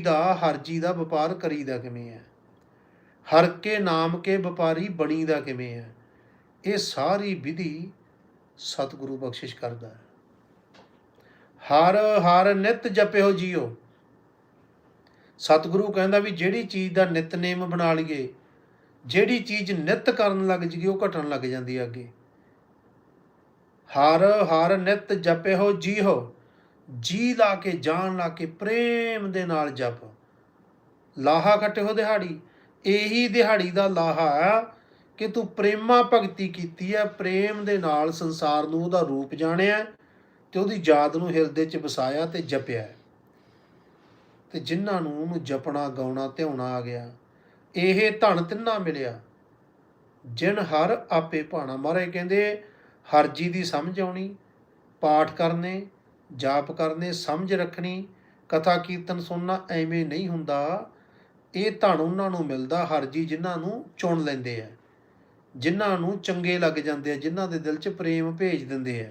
ਦਾ ਹਰਜੀ ਦਾ ਵਪਾਰ ਕਰੀਦਾ ਕਿਵੇਂ ਹੈ? ਹਰ ਕੇ ਨਾਮ ਕੇ ਵਪਾਰੀ ਬਣੀਦਾ ਕਿਵੇਂ ਹੈ? ਇਹ ਸਾਰੀ ਵਿਧੀ ਸਤਿਗੁਰੂ ਬਖਸ਼ਿਸ਼ ਕਰਦਾ ਹੈ। ਹਰ ਹਰ ਨਿਤ ਜਪਿਓ ਜੀਓ। ਸਤਿਗੁਰੂ ਕਹਿੰਦਾ ਵੀ ਜਿਹੜੀ ਚੀਜ਼ ਦਾ ਨਿਤਨੇਮ ਬਣਾ ਲਈਏ, ਜਿਹੜੀ ਚੀਜ਼ ਨਿਤ ਕਰਨ ਲੱਗ ਜੀਏ, ਉਹ ਘਟਣ ਲੱਗ ਜਾਂਦੀ ਹੈ ਅੱਗੇ। ਹਰ ਹਰ ਨਿਤ ਜਪਿਓ ਜੀਓ। ਜੀ ਲਾ ਕੇ, ਜਾਨ ਲਾ ਕੇ, ਪ੍ਰੇਮ ਦੇ ਨਾਲ ਜਪ। ਲਾਹਾ ਖਟਿਓ ਦਿਹਾੜੀ। ਇਹੀ ਦਿਹਾੜੀ ਦਾ ਲਾਹਾ ਕਿ ਤੂੰ ਪ੍ਰੇਮਾ ਭਗਤੀ ਕੀਤੀ ਹੈ ਪ੍ਰੇਮ ਦੇ ਨਾਲ ਸੰਸਾਰ ਨੂੰ ਉਹਦਾ ਰੂਪ ਜਾਣਿਆ ਤੇ ਉਹਦੀ ਯਾਦ ਨੂੰ ਹਿਰਦੇ 'ਚ ਵਸਾਇਆ ਤੇ ਜਪਿਆ। ਹੈ। ਤੇ ਜਿਨ੍ਹਾਂ ਨੂੰ ਉਹਨੂੰ ਜਪਣਾ, ਗਾਉਣਾ, ਧਿਆਉਣਾ ਆ ਗਿਆ, ਇਹ ਧਨ ਤਿੰਨਾ ਮਿਲਿਆ। ਜਿਨ ਹਰ ਆਪੇ ਭਾਣਾ। ਮਹਾਰਾਜ ਕਹਿੰਦੇ, ਹਰ ਜੀ ਦੀ ਸਮਝ ਆਉਣੀ, ਪਾਠ ਕਰਨੇ ਜਾਪ ਕਰਨੇ, ਸਮਝ ਰੱਖਣੀ, ਕਥਾ ਕੀਰਤਨ ਸੁਣਨਾ ਐਵੇਂ ਨਹੀਂ ਹੁੰਦਾ। ਇਹ ਧਨ ਉਹਨਾਂ ਨੂੰ ਮਿਲਦਾ, ਹਰ ਜੀ ਜਿਨ੍ਹਾਂ ਨੂੰ ਚੁਣ ਲੈਂਦੇ ਆ। ਜਿਨ੍ਹਾਂ ਨੂੰ ਚੰਗੇ ਲੱਗ ਜਾਂਦੇ ਆ, ਜਿਨ੍ਹਾਂ ਦੇ ਦਿਲ 'ਚ ਪ੍ਰੇਮ ਭੇਜ ਦਿੰਦੇ ਆ।